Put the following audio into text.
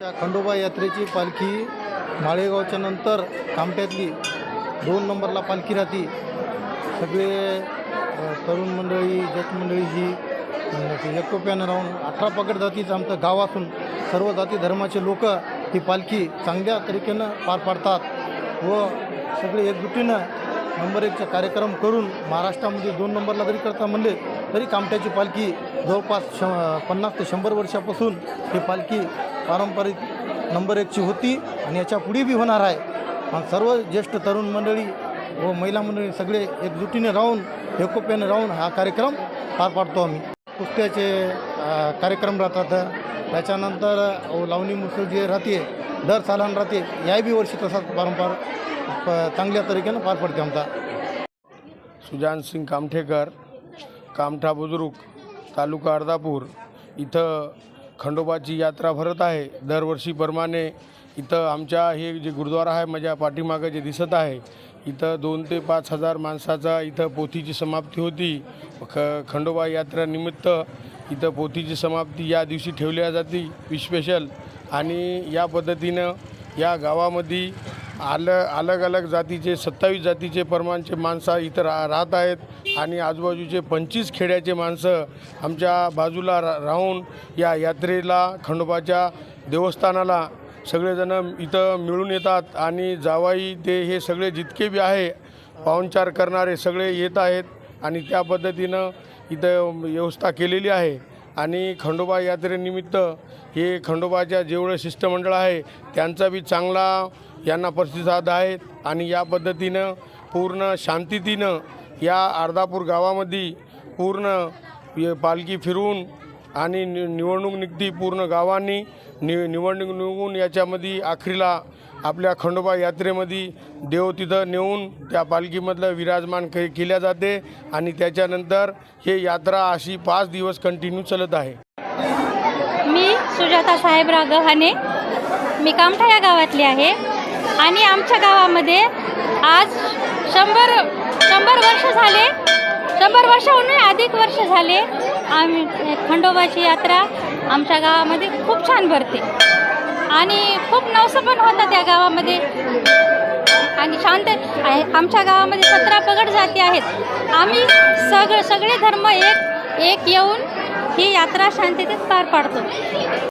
त्या खंडोबा यात्रेची पालखी माळेगावच्या नंतर कामट्यातली दोन नंबरला पालखी राहते. सगळे तरुण मंडळी जत मंडळी जी म्हणजे एकोप्यानं राहून अठरा पकड जातीचं आमचं गाव असून सर्व जाती धर्माचे लोक ही पालखी चांगल्या तरीकेनं पार पाडतात व सगळे एकजुटीनं नंबर एकचा कार्यक्रम करून महाराष्ट्रामध्ये दोन नंबरला जरी करता म्हणले तरी कामट्याची पालखी जवळपास श पन्नास ते शंभर वर्षापासून ही पालखी पारंपरिक नंबर एकची होती आणि याच्यापुढे बी होणार आहे. आणि सर्व ज्येष्ठ तरुण मंडळी व महिला मंडळी सगळे एकजुटीने राहून एकोप्याने राहून हा कार्यक्रम पार पाडतो आम्ही. कुस्त्याचे कार्यक्रम राहतात. त्याच्यानंतर लावणी मुसळ जे राहते दर सालान राहते. याही बी वर्षी तसाच पारंपरिक प- चांगल्या तरीकेनं पार पडते आमचा. सुजान सिंग कामठेकर कामठा बुजुर्ग तालुका अर्धापूर इथं खंडोबाची यात्रा भरत आहे. दरवर्षीप्रमाणे इथं आमच्या हे जे गुरुद्वारा आहे माझ्या पाठीमागं जे दिसत आहे इथं दोन ते पाच हजार माणसाचा इथं पोथीची समाप्ती होती. ख खंडोबा यात्रेनिमित्त इथं पोथीची समाप्ती या दिवशी ठेवल्या जाते स्पेशल आणि या पद्धतीनं या गावामध्ये आल अलग अलग जातीचे सत्तावीस जातीचे परमानचे माणसं इथं रा राहत आहेत. आणि आजूबाजूचे पंचवीस खेड्याचे माणसं आमच्या बाजूला रा राहून या यात्रेला खंडोबाच्या देवस्थानाला सगळेजणं इथं मिळून येतात. आणि जावाई ते हे सगळे जितके बी आहे पाहुणचार करणारे सगळे येत आहेत. आणि त्या पद्धतीनं इथं व्यवस्था केलेली आहे. आणि खंडोबा यात्रेनिमित्त हे खंडोबाच्या जेवढं शिष्टमंडळ आहे त्यांचा बी चांगला यांना प्रतिसाद आहेत आणि या पद्धतीनं पूर्ण शांततेनं या अर्धापूर गावामध्ये पूर्ण पालखी फिरून आणि नि निवडणूक निघती पूर्ण गावांनी नि निवडणूक निघून याच्यामध्ये आखरीला आपल्या खंडोबा यात्रेमध्ये देव तिथं नेऊन त्या पालखीमधलं विराजमान के केल्या जाते आणि त्याच्यानंतर हे यात्रा अशी पाच दिवस कंटिन्यू चालत आहे. मी सुजाता साहेबराव गहाणे मी कामठा या गावातली आहे आणि आमच्या गावामध्ये आज शंभर शंभर वर्ष झाले शंभर वर्षाहून अधिक वर्ष झाले आम्ही खंडोबाची यात्रा आमच्या गावामध्ये खूप छान भरते. आणि खूप नवसं पण होतं त्या गावामध्ये. आणि शांत आहे. आमच्या गावामध्ये सतरा पगड जाती आहेत. आम्ही सगळं सगळे धर्म एक एक येऊन ही यात्रा शांततेत पार पाडतो.